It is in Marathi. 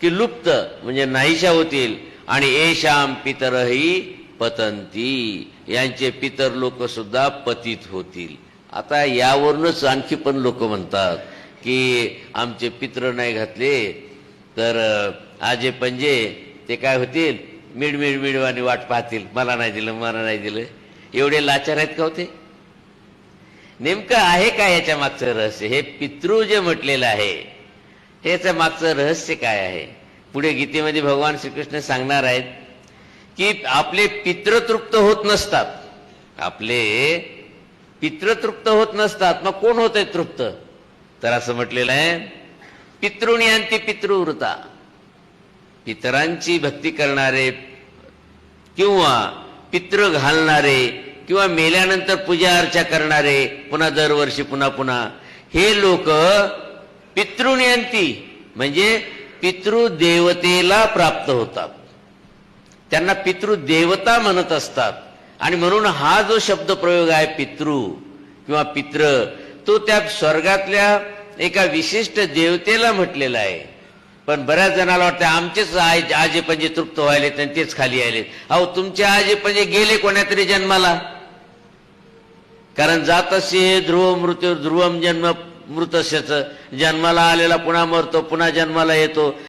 की लुप्त म्हणजे नाहीशा होतील. आणि एशाम पितरही पतंती. यांचे पितर लोक सुद्धा पतित होतील. आता यावरूनच आणखी पण लोक म्हणतात की आमचे पित्र नाही घातले तर आजे पंजे ते काय होतील? मिड मिड मिडवानी वाट पाहतील. मला नाही दिलं मला नाही दिलं. एवढे लाचार आहेत का होते नेमकं आहे का याच्या मागचं रहस्य? हे पितृ जे म्हटलेलं आहे हेच मागचं रहस्य काय आहे? पुढे गीतेमध्ये भगवान श्रीकृष्ण सांगणार आहेत की आपले पितृतृप्त होत नसतात. आपले पितृतृप्त होत नसतात. मग कोण होत आहे तृप्त? तर असं म्हटलेलं आहे पितृणी अंती पितृवृता. पितरांची भक्ती करणारे किंवा पितृ घालणारे किंवा मेल्यानंतर पूजा अर्चा करणारे पुन्हा दरवर्षी पुन्हा पुन्हा हे लोक पितृनियंती म्हणजे पितृदेवतेला प्राप्त होतात. त्यांना पितृदेवता म्हणत असतात. आणि म्हणून हा जो शब्द प्रयोग आहे पितृ किंवा पित्र तो त्या स्वर्गातल्या एका विशिष्ट देवतेला म्हटलेला आहे. पण बऱ्याच जणाला वाटतं आमचेच आय- आजे पंजे तृप्त व्हायले आणि तेच खाली आले अहो तुमचे आजे पंजे गेले कोणातरी जन्माला? कारण जात असे ध्रुव मृत्यू ध्रुवम जन्म मृतस्याचं जन्माला आलेला पुन्हा मरतो पुन्हा जन्माला येतो.